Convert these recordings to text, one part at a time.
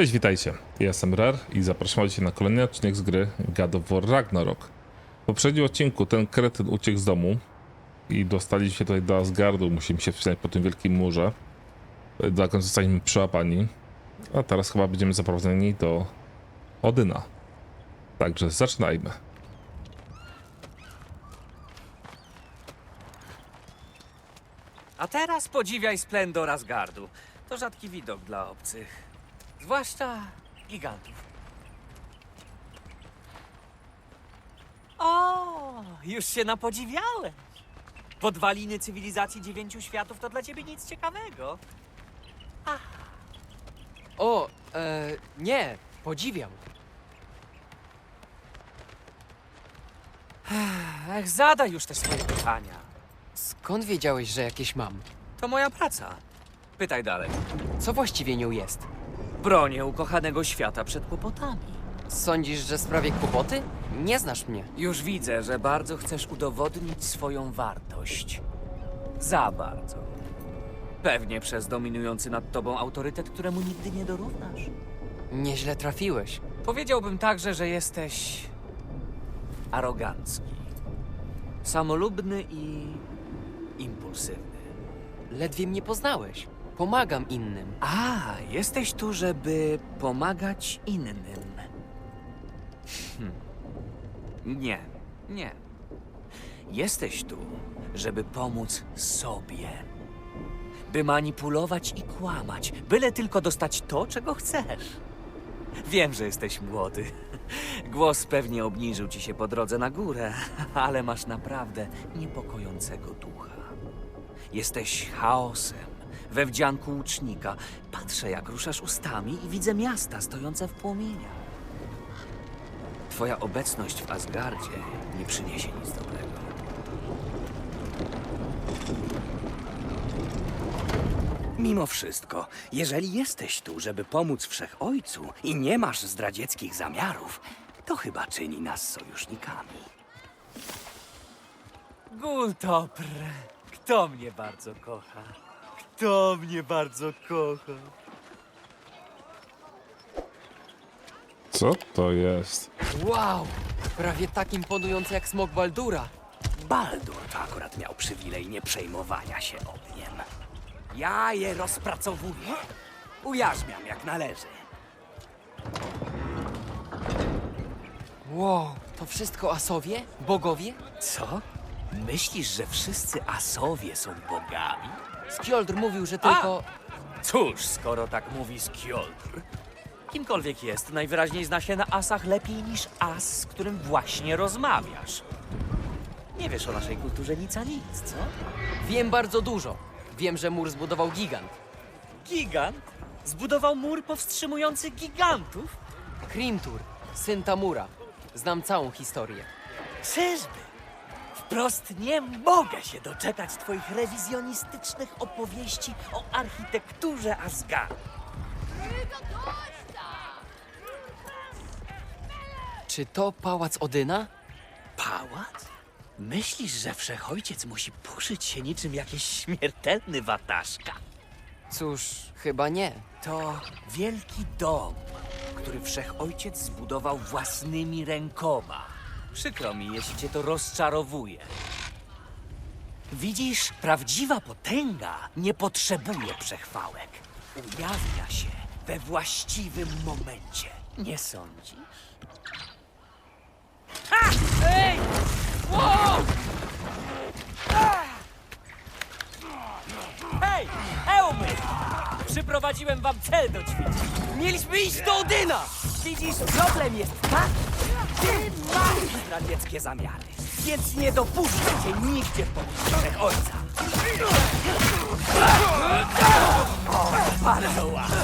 Cześć, witajcie. Ja jestem Rar i zapraszam cię na kolejny odcinek z gry God of War Ragnarok. W poprzednim odcinku ten kretyn uciekł z domu i dostaliśmy się tutaj do Asgardu. Musimy się wspinać po tym wielkim murze. Dokąd zostaliśmy przyłapani. A teraz chyba będziemy zaprowadzeni do Odyna. Także zaczynajmy. A teraz podziwiaj splendor Asgardu. To rzadki widok dla obcych. Zwłaszcza gigantów. O, już się napodziwiałem. Podwaliny cywilizacji dziewięciu światów to dla ciebie nic ciekawego. O, e, nie, podziwiam. Ech, zadaj już te swoje pytania. Skąd wiedziałeś, że jakieś mam? To moja praca. Pytaj dalej. Co właściwie nią jest? Bronię ukochanego świata przed kłopotami. Sądzisz, że sprawię kłopoty? Nie znasz mnie. Już widzę, że bardzo chcesz udowodnić swoją wartość. Za bardzo. Pewnie przez dominujący nad tobą autorytet, któremu nigdy nie dorównasz. Nieźle trafiłeś. Powiedziałbym także, że jesteś arogancki, samolubny i impulsywny. Ledwie mnie poznałeś. Pomagam innym. A, jesteś tu, żeby pomagać innym. Hm. Nie, nie. Jesteś tu, żeby pomóc sobie. By manipulować i kłamać, byle tylko dostać to, czego chcesz. Wiem, że jesteś młody. Głos pewnie obniżył ci się po drodze na górę, ale masz naprawdę niepokojącego ducha. Jesteś chaosem we wdzianku łucznika. Patrzę, jak ruszasz ustami i widzę miasta stojące w płomieniach. Twoja obecność w Asgardzie nie przyniesie nic dobrego. Mimo wszystko, jeżeli jesteś tu, żeby pomóc Wszechojcu i nie masz zdradzieckich zamiarów, to chyba czyni nas sojusznikami. Gultopr, kto mnie bardzo kocha? Kto mnie bardzo kocha? Co to jest? Wow! Prawie tak imponujące jak smok Baldura. Baldur to akurat miał przywilej nieprzejmowania się ogniem. Ja je rozpracowuję. Ujarzmiam jak należy. Wow, to wszystko asowie? Bogowie? Co? Myślisz, że wszyscy asowie są bogami? Skjoldr mówił, że tylko... Cóż, skoro tak mówi Skjoldr. Kimkolwiek jest, najwyraźniej zna się na asach lepiej niż as, z którym właśnie rozmawiasz. Nie wiesz o naszej kulturze nic a nic, co? Wiem bardzo dużo. Wiem, że mur zbudował gigant. Gigant zbudował mur powstrzymujący gigantów? Krimtur, syn Tamura. Znam całą historię. Czyżby? Wprost nie mogę się doczekać twoich rewizjonistycznych opowieści o architekturze Asgardu. Czy to pałac Odyna? Pałac? Myślisz, że wszechojciec musi puszyć się niczym jakiś śmiertelny wataszka? Cóż, chyba nie. To wielki dom, który wszechojciec zbudował własnymi rękoma. Przykro mi, jeśli cię to rozczarowuje. Widzisz, prawdziwa potęga nie potrzebuje przechwałek. Ujawnia się we właściwym momencie. Nie sądzisz? Ha! Ej! Wow! Hej! Hełmy! Przyprowadziłem wam cel do ćwiczeń. Mieliśmy iść do Odyna! Widzisz, problem jest taki, ty masz zdradzieckie zamiary, więc nie dopuszczę cię nigdzie w pobliżu ojca. Bardzo ładnie.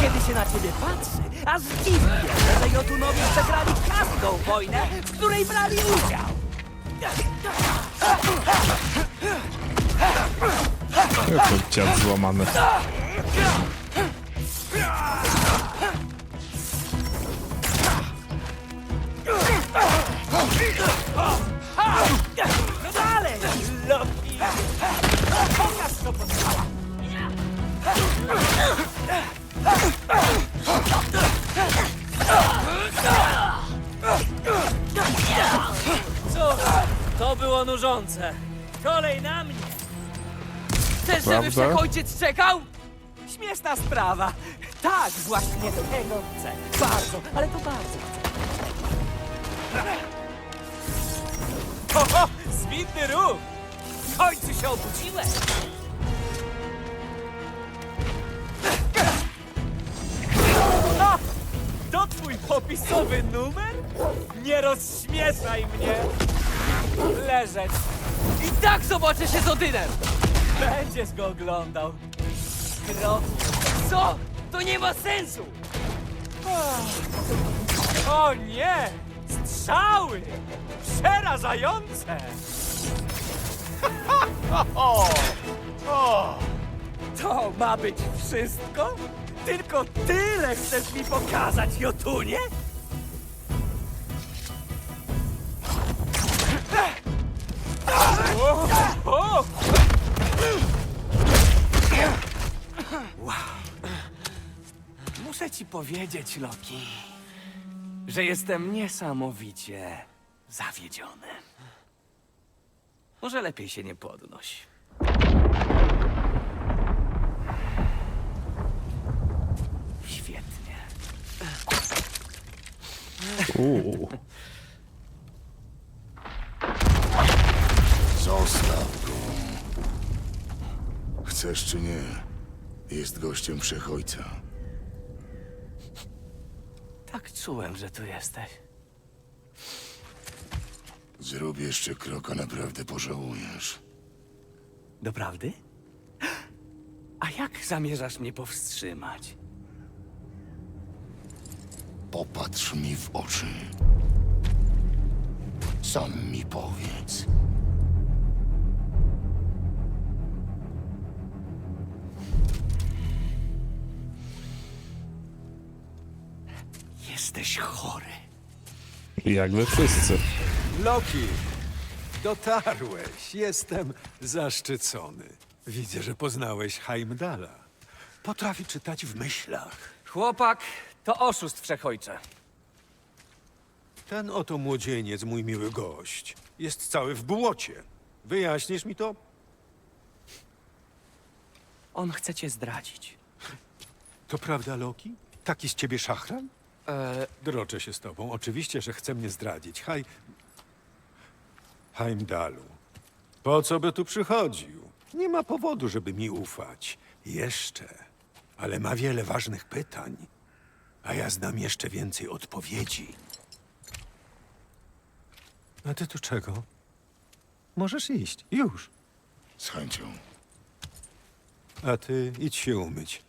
Kiedy się na ciebie patrzy, aż dziwnie, że Jotunowie przegrali każdą wojnę, w której brali udział. Jak to dziad złamany. No dalej! Loki! Pokaż co potrzeba! Cóż, to było nużące. Kolej na mnie! Chcesz, żebyś Prawda? ojciec czekał? Śmieszna sprawa. Tak, właśnie tego chcę. Bardzo, ale to bardzo chcę. O, o, zwinny ruch! W końcu się obudziłeś! A, To twój popisowy numer? Nie rozśmieszaj mnie! Leżeć! I tak zobaczę się z Odynem! Będziesz go oglądał. Krok. Co? To nie ma sensu! O nie! Strzały! Przerażające! To ma być wszystko? Tylko tyle chcesz mi pokazać, Jotunie? O, o! Muszę ci powiedzieć, Loki, że jestem niesamowicie zawiedziony. Może lepiej się nie podnoś. Świetnie. Uuu. Zostaw go. Chcesz czy nie, jest gościem wszechojca. Tak czułem, że tu jesteś. Zrób jeszcze krok, a naprawdę pożałujesz. Doprawdy? A jak zamierzasz mnie powstrzymać? Popatrz mi w oczy. Sam mi powiedz. Jesteś chory. Jak wy wszyscy. Loki, dotarłeś. Jestem zaszczycony. Widzę, że poznałeś Heimdala. Potrafi czytać w myślach. Chłopak to oszust wszechojcze. Ten oto młodzieniec, mój miły gość, jest cały w błocie. Wyjaśnisz mi to? On chce cię zdradzić. To prawda, Loki? Taki z ciebie szachran? E, Droczę się z tobą. Oczywiście, że chce mnie zdradzić. Haj... Heimdalu, po co by tu przychodził? Nie ma powodu, żeby mi ufać. Jeszcze. Ale ma wiele ważnych pytań. A ja znam jeszcze więcej odpowiedzi. A ty tu czego? Możesz iść. Już. Z chęcią. A ty idź się umyć.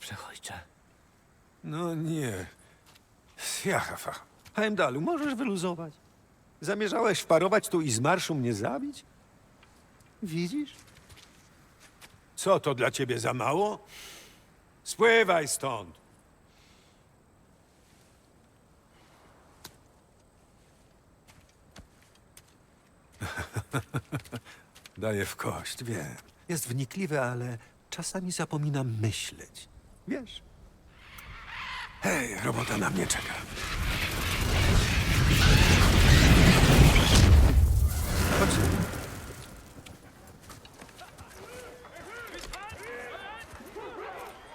Wszechojcze. No nie. Jachafa. Heimdalu, możesz wyluzować? Zamierzałeś wparować tu i z marszu mnie zabić? Widzisz? Co to dla ciebie za mało? Spływaj stąd. Daję w kość, wiem. Jest wnikliwy, ale czasami zapominam myśleć. Wiesz? Hej, robota na mnie czeka. Chodź.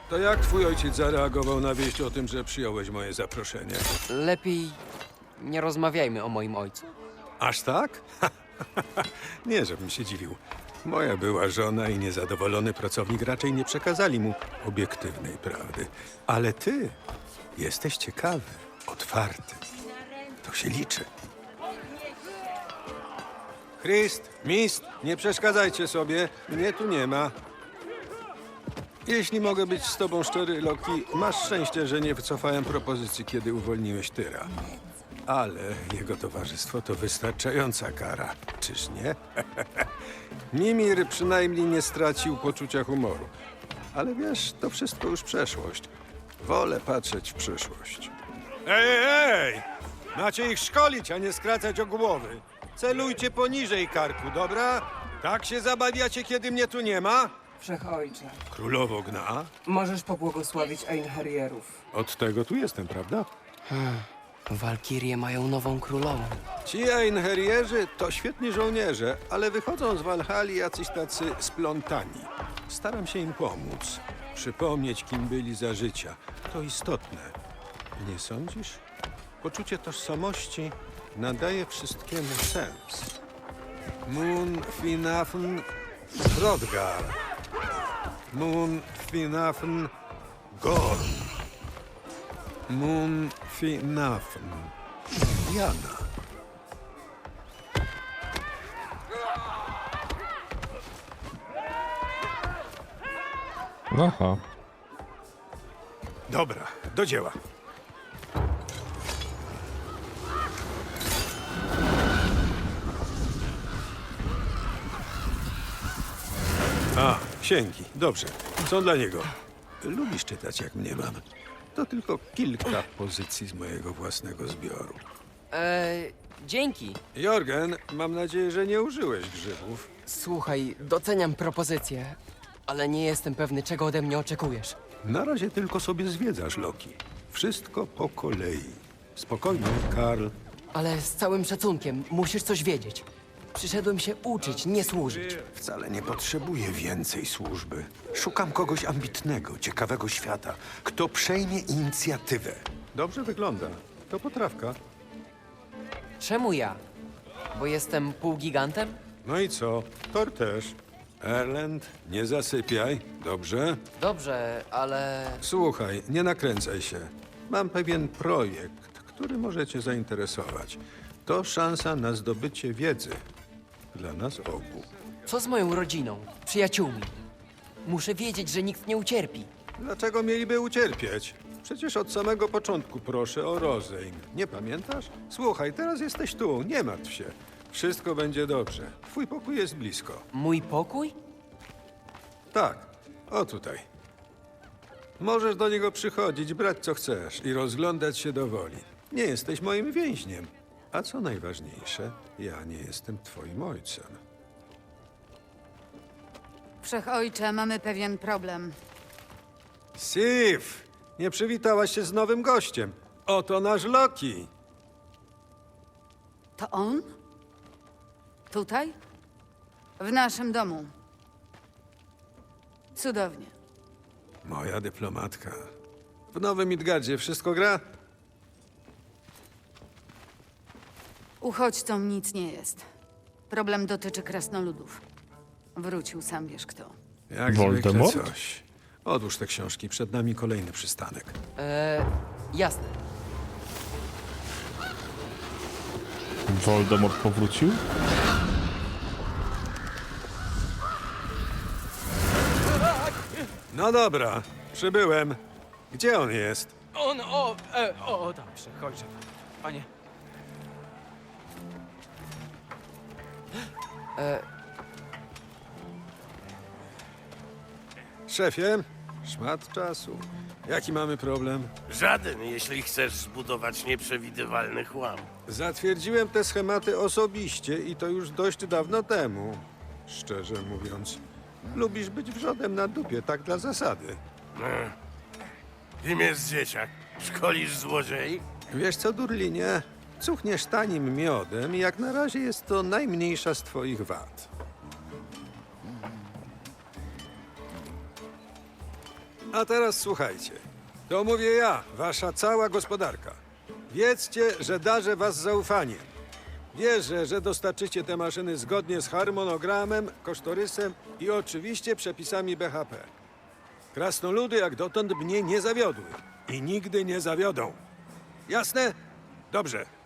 To jak twój ojciec zareagował na wieść o tym, że przyjąłeś moje zaproszenie? lepiej nie rozmawiajmy o moim ojcu. Aż tak? nie, żebym się dziwił. Moja była żona i niezadowolony pracownik raczej nie przekazali mu obiektywnej prawdy. Ale ty jesteś ciekawy, otwarty. To się liczy. Chryst, mist, nie przeszkadzajcie sobie. Mnie tu nie ma. Jeśli mogę być z tobą szczery, Loki, masz szczęście, że nie wycofałem propozycji, kiedy uwolniłeś Tyra. Ale jego towarzystwo to wystarczająca kara, czyż nie? Mimir przynajmniej nie stracił poczucia humoru. Ale wiesz, to wszystko już przeszłość. Wolę patrzeć w przyszłość. Ej, ej! Macie ich szkolić, a nie skracać o głowy. Celujcie poniżej karku, dobra? Tak się zabawiacie, kiedy mnie tu nie ma? Wszechojcze, Królowo gna. możesz pobłogosławić Einherjerów. Od tego tu jestem, prawda? Walkirie mają nową królową. Ci Einherjerzy to świetni żołnierze, ale wychodzą z Walhali jacyś tacy splątani. Staram się im pomóc, przypomnieć, kim byli za życia. To istotne. Nie sądzisz? Poczucie tożsamości nadaje wszystkiemu sens. Moon Finafn Hrodgar. Moon Finafn Gorn. Moon Finafn Jana. Aha. Dobra, do dzieła. A, księgi. Dobrze. Są dla niego. Lubisz czytać, jak mnie mam. To tylko kilka pozycji z mojego własnego zbioru. Eee, dzięki. Jorgen, mam nadzieję, że nie użyłeś grzybów. Słuchaj, doceniam propozycję, ale nie jestem pewny, czego ode mnie oczekujesz. Na razie tylko sobie zwiedzasz, Loki. Wszystko po kolei. Spokojnie, Karl. Ale z całym szacunkiem, musisz coś wiedzieć. Przyszedłem się uczyć, nie służyć. Wcale nie potrzebuję więcej służby. Szukam kogoś ambitnego, ciekawego świata, kto przejmie inicjatywę. Dobrze wygląda. To potrawka. Czemu ja? Bo jestem półgigantem? No i co? Thor też. Erland, nie zasypiaj, dobrze? Dobrze, ale Słuchaj, nie nakręcaj się. Mam pewien projekt, który może cię zainteresować. To szansa na zdobycie wiedzy. Dla nas obu. co z moją rodziną, przyjaciółmi? Muszę wiedzieć, że nikt nie ucierpi. Dlaczego mieliby ucierpieć? Przecież od samego początku proszę o rozejm. Nie pamiętasz? Słuchaj, teraz jesteś tu, nie martw się. Wszystko będzie dobrze. Twój pokój jest blisko. Mój pokój? Tak, o tutaj. Możesz do niego przychodzić, brać co chcesz i rozglądać się do woli. Nie jesteś moim więźniem. A co najważniejsze, ja nie jestem twoim ojcem. Wszechojcze, mamy pewien problem. Sif! Nie przywitałaś się z nowym gościem. Oto nasz Loki. To on? Tutaj? W naszym domu. Cudownie. Moja dyplomatka. W Nowym Midgardzie wszystko gra? Uchodźcom nic nie jest. Problem dotyczy krasnoludów. Wrócił sam wiesz kto. Jak Voldemort? zwykle coś. Odłóż te książki, przed nami kolejny przystanek. Eee, jasne. Voldemort powrócił? No dobra, przybyłem. Gdzie on jest? On, o, e, o, dobrze, chodźże. Panie, Szefie, szmat czasu. Jaki mamy problem? Żaden, jeśli chcesz zbudować nieprzewidywalny chłam. Zatwierdziłem te schematy osobiście i to już dość dawno temu. Szczerze mówiąc, lubisz być wrzodem na dupie, tak dla zasady. Kim jest dzieciak? Szkolisz złodziei? Wiesz co, Durlinie? Cuchniesz tanim miodem i jak na razie jest to najmniejsza z twoich wad. A teraz słuchajcie. To mówię ja, wasza cała gospodarka. Wiedzcie, że darzę was zaufaniem. Wierzę, że dostarczycie te maszyny zgodnie z harmonogramem, kosztorysem i oczywiście przepisami BHP. Krasnoludy jak dotąd mnie nie zawiodły i nigdy nie zawiodą. Jasne? Dobrze.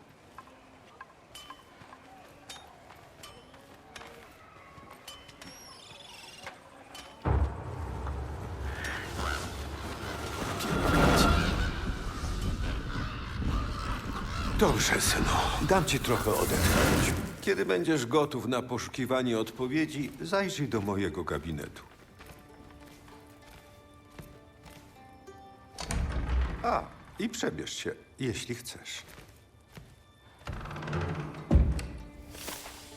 Dam ci trochę odetchnąć. Kiedy będziesz gotów na poszukiwanie odpowiedzi, zajrzyj do mojego gabinetu. A, i przebierz się, jeśli chcesz.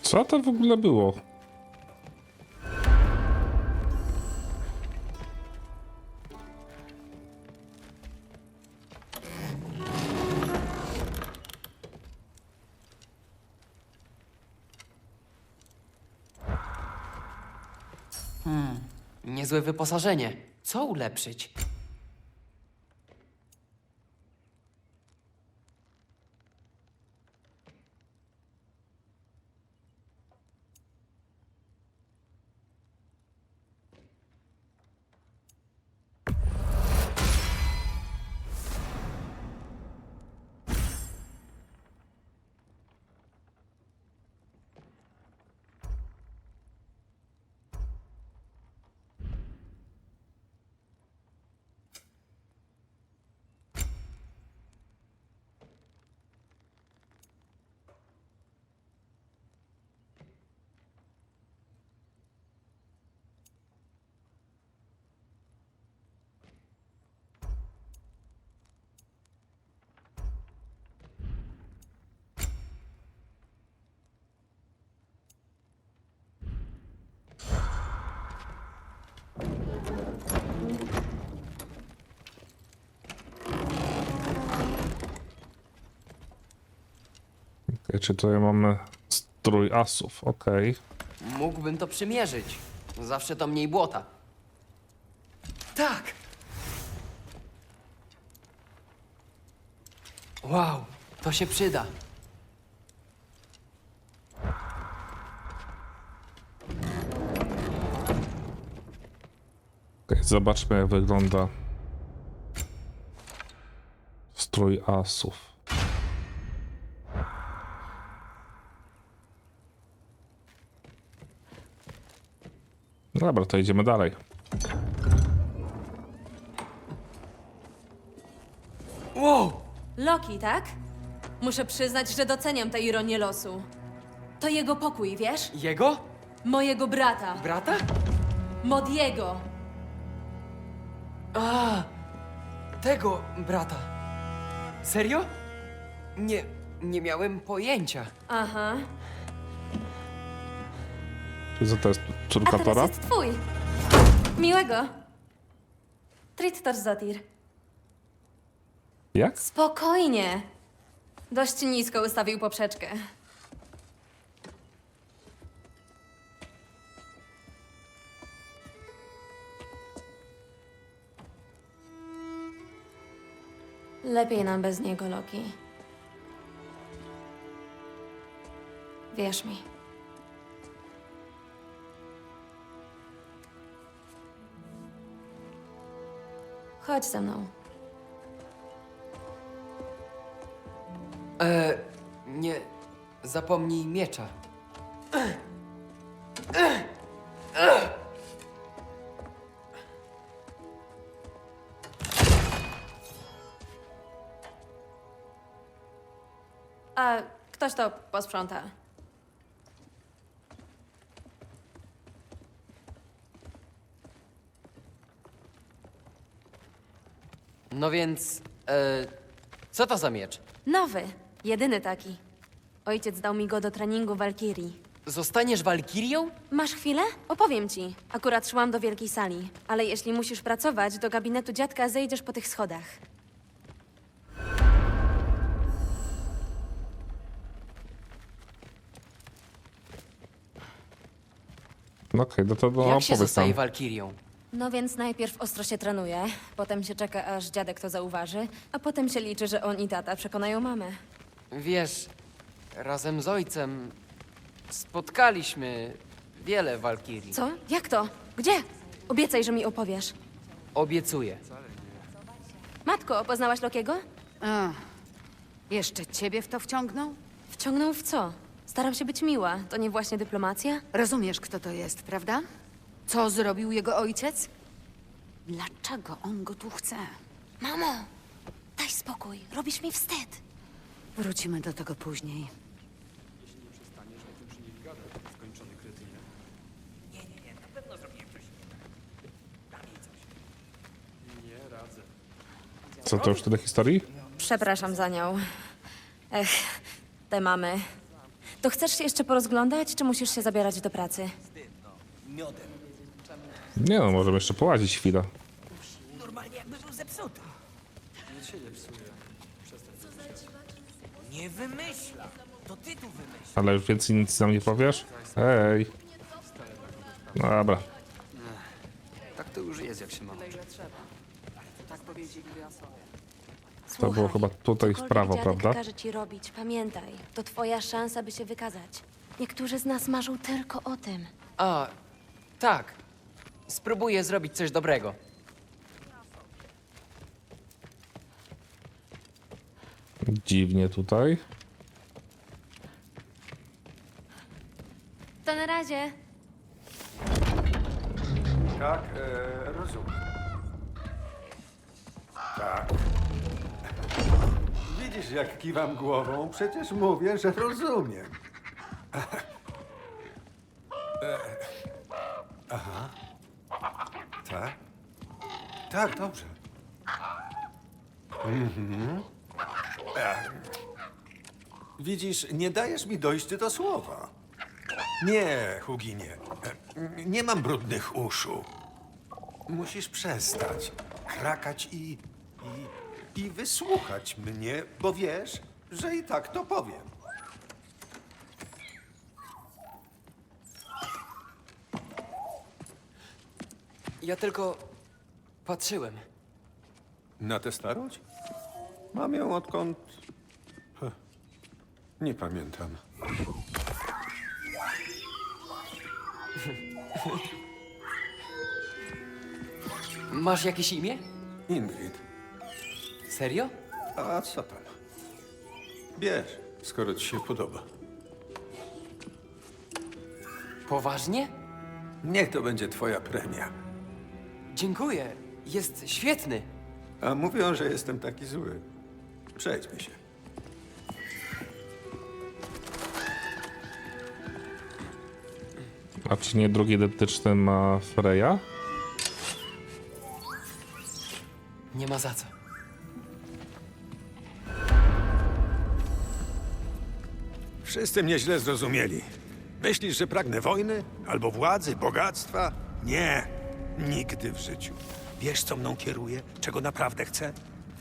Co to w ogóle było? Niezłe wyposażenie. Co ulepszyć? Czy tutaj mamy strój asów? Okej. Mógłbym to przymierzyć. Zawsze to mniej błota. Tak! Wow, to się przyda. Okej, zobaczmy jak wygląda strój asów. Dobra, to idziemy dalej. Wow! Loki, tak? Muszę przyznać, że doceniam tę ironię losu. To jego pokój, wiesz? Jego? Mojego brata, Brata? Modiego. A, tego brata. Serio? Nie, nie miałem pojęcia. Aha. Czy to jest A córka teraz Tora? jest twój. Miłego. Trittor Zotir. Jak? Spokojnie. Dość nisko ustawił poprzeczkę. Lepiej nam bez niego, Loki. Wierz mi. Chodź ze mną. E, nie, zapomnij miecza. A ktoś to posprząta. No więc, e, co to za miecz? Nowy, jedyny taki. Ojciec dał mi go do treningu Walkirii. Zostaniesz walkirią? Masz chwilę? Opowiem ci. Akurat szłam do wielkiej sali, ale jeśli musisz pracować, do gabinetu dziadka zejdziesz po tych schodach. No okej, no to no, Jak się zostaje walkirią? No więc najpierw ostro się trenuje, potem się czeka, aż dziadek to zauważy, a potem się liczy, że on i tata przekonają mamę. Wiesz, razem z ojcem spotkaliśmy wiele walkirii. Co? Jak to? Gdzie? Obiecaj, że mi opowiesz. Obiecuję. Matko, poznałaś Lokiego? A, jeszcze ciebie w to wciągnął? Wciągnął w co? Staram się być miła. To nie właśnie dyplomacja? Rozumiesz, kto to jest, prawda? Co zrobił jego ojciec? Dlaczego on go tu chce? Mamo, daj spokój. Robisz mi wstyd. Wrócimy do tego później. Co to już tyle historii? Przepraszam za nią. Ech, te mamy. To chcesz się jeszcze porozglądać, czy musisz się zabierać do pracy? Nie no, możemy jeszcze połazić chwilę. Normalnie jakby był zepsuty. Nie wymyśla. To ty tu wymyśl. Ale już więcej nic nam nie powiesz? Hej. No dobra. Tak to już jest, jak się ma. To było chyba tutaj w cokolwiek prawo, dziadek prawda? każe ci robić, pamiętaj. To twoja szansa, by się wykazać. Niektórzy z nas marzą tylko o tym. A, tak. Spróbuję zrobić coś dobrego. Dziwnie tutaj. To na razie. Tak, e, rozumiem. Tak. Widzisz, jak kiwam głową? Przecież mówię, że rozumiem. E, Aha. Tak? Tak, dobrze. Mhm. Widzisz, nie dajesz mi dojść do słowa. Nie, Huginie. Nie mam brudnych uszu. Musisz przestać krakać i, i, i wysłuchać mnie, bo wiesz, że i tak to powiem. Ja tylko patrzyłem. Na tę starość? Mam ją odkąd... Heh, Nie pamiętam. Masz jakieś imię? Ingrid, Serio? a co tam? Bierz, skoro ci się podoba. Poważnie? Niech to będzie twoja premia. Dziękuję. Jest świetny. A mówią, że jestem taki zły. Przejdźmy się. A czy nie drugi identyczny ma Freya? Nie ma za co. Wszyscy mnie źle zrozumieli. Myślisz, że pragnę wojny? Albo władzy, bogactwa? Nie, nigdy w życiu. Wiesz, co mną kieruje? Czego naprawdę chcę?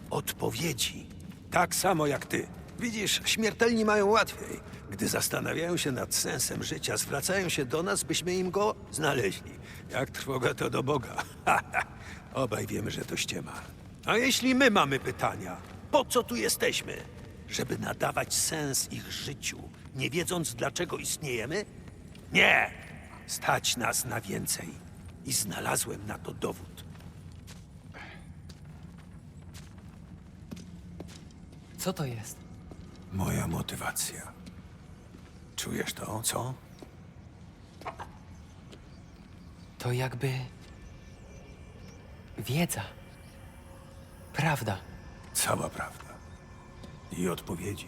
Odpowiedzi. Tak samo jak ty. Widzisz, śmiertelni mają łatwiej. Gdy zastanawiają się nad sensem życia, zwracają się do nas, byśmy im go znaleźli. Jak trwoga to do Boga. Obaj wiemy, że to ściema. A jeśli my mamy pytania, po co tu jesteśmy? Żeby nadawać sens ich życiu, nie wiedząc dlaczego istniejemy? Nie! Stać nas na więcej. I znalazłem na to dowód. Co to jest? Moja motywacja. Czujesz to, co? To jakby. wiedza. Prawda. Cała prawda. I odpowiedzi.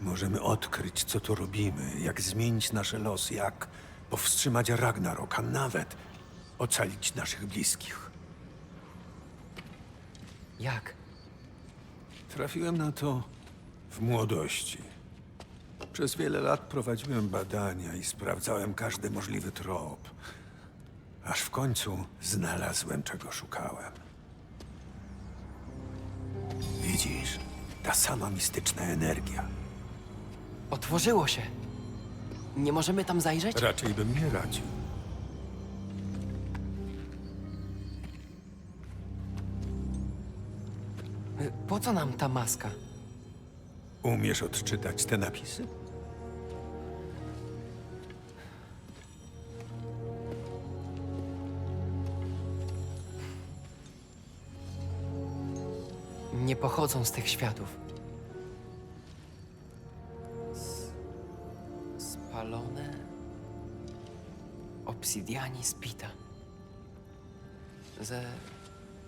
Możemy odkryć, co tu robimy, jak zmienić nasze losy, jak powstrzymać Ragnarok, a nawet ocalić naszych bliskich. Jak? Trafiłem na to w młodości. Przez wiele lat prowadziłem badania i sprawdzałem każdy możliwy trop. Aż w końcu znalazłem, czego szukałem. Widzisz, ta sama mistyczna energia. Otworzyło się. Nie możemy tam zajrzeć? Raczej bym nie radził. Po co nam ta maska? Umiesz odczytać te napisy? Nie pochodzą z tych światów. Obsydiani spita. Ze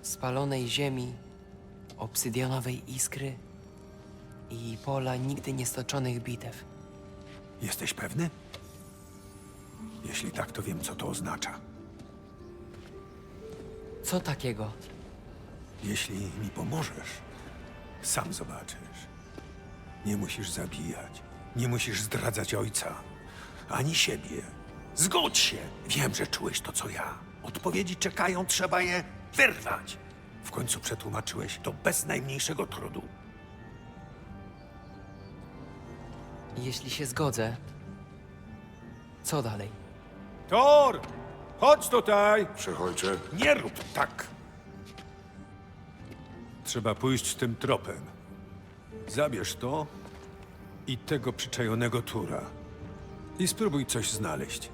spalonej ziemi, obsydianowej iskry i pola nigdy niestoczonych bitew. Jesteś pewny? Jeśli tak, to wiem, co to oznacza. Co takiego? Jeśli mi pomożesz, sam zobaczysz. Nie musisz zabijać, nie musisz zdradzać ojca, ani siebie. Zgodź się! Wiem, że czułeś to, co ja. Odpowiedzi czekają, trzeba je wyrwać. W końcu przetłumaczyłeś to bez najmniejszego trudu. Jeśli się zgodzę, co dalej? Thor! Chodź tutaj! Wszechojcze, Nie rób tak! Trzeba pójść tym tropem. Zabierz to i tego przyczajonego tura. I spróbuj coś znaleźć.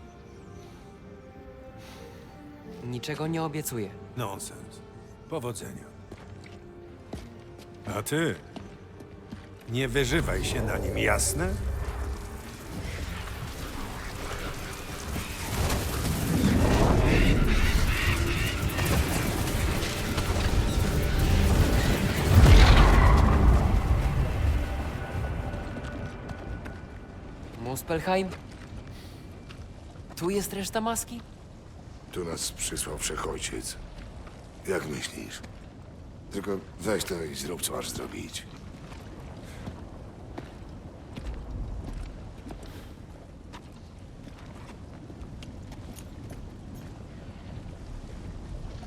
Niczego nie obiecuję. Nonsens. Powodzenia. A ty? Nie wyżywaj się na nim, jasne? Muspelheim? Tu jest reszta maski? Tu nas przysłał Wszechojciec. Jak myślisz? Tylko weź to i zrób, co masz zrobić.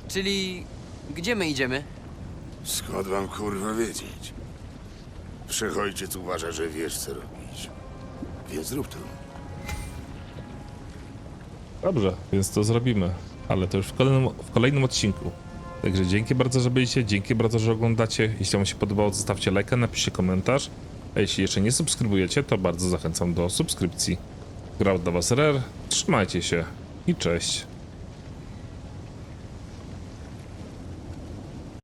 Czyli gdzie my idziemy? Skąd wam kurwa wiedzieć? Wszechojciec uważa, że wiesz, co robić. Więc zrób to. Dobrze, więc to zrobimy. Ale to już w kolejnym, w kolejnym odcinku. Także dzięki bardzo, że byliście, dzięki bardzo, że oglądacie. Jeśli wam się podobało, zostawcie lajka, napiszcie komentarz. A jeśli jeszcze nie subskrybujecie, to bardzo zachęcam do subskrypcji. Grał dla was Rare, trzymajcie się i cześć.